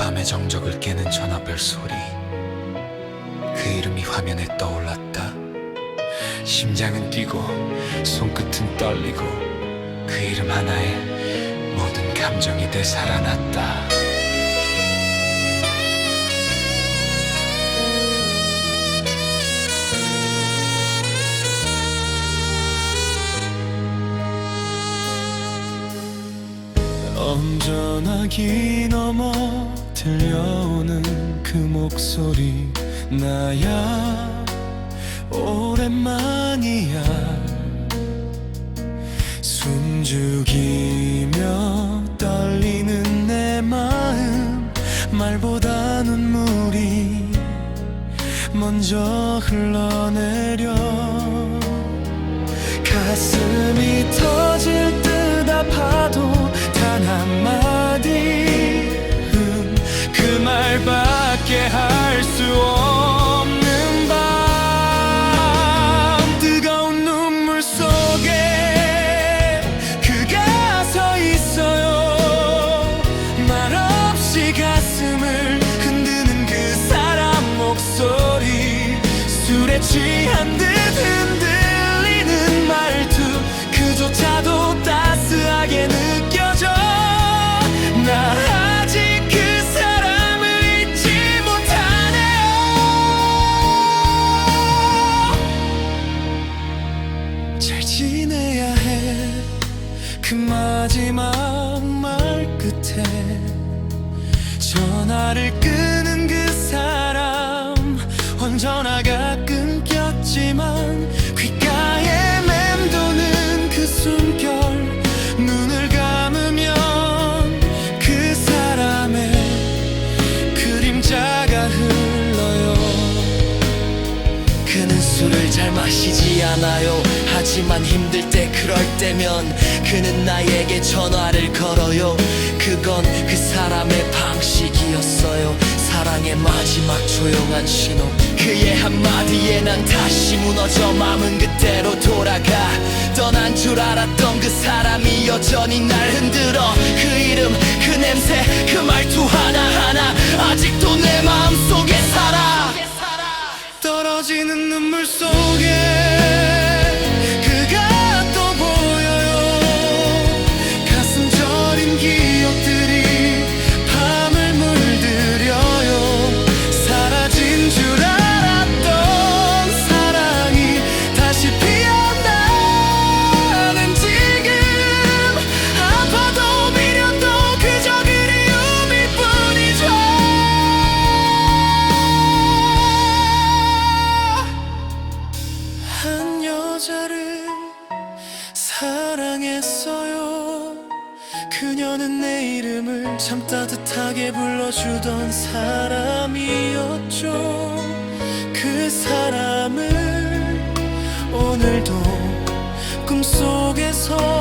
밤의 정적을 깨는 전화벨 소리. 그 이름이 화면에 떠올랐다. 심장은 뛰고 손끝은 떨리고 그 이름 하나에 모든 감정이 되살아났다 엄전하기 넘어 들려오는 그 목소리 나야 오랜만이야. 숨죽이며 떨리는 내 마음 말보다 눈물이 먼저 흘러내려. 가슴이 터질 듯 아파도 가슴을 흔드는 그 사람 목소리. 술에 취한 듯 흔들리는 말투. 그조차도 따스하게 느껴져. 나 아직 그 사람을 잊지 못하네요. 잘 지내야 해. 그 마지막 말 끝에 전화를 끄는 그 사람. 혼전화가 끊겼지만 귓가에 맴도는 그 숨결. 눈을 감으면 그 사람의 그림자가 흘러요. 그는 술을 잘 마시지 않아요. 하지만 힘들 때 그럴 때면 그는 나에게 전화를 걸어요. 그건 그 사람의 방식이었어요. 사랑의 마지막 조용한 신호. 그의 한마디에 난 다시 무너져 마음은 그때로 돌아가. 떠난 줄 알았던 그 사람이 여전히 날 흔들어. 그 이름 그 냄새 그 말투 하 그녀는 내 이름을 참 따뜻하게 불러주던 사람이었죠. 그 사람을 오늘도 꿈속에서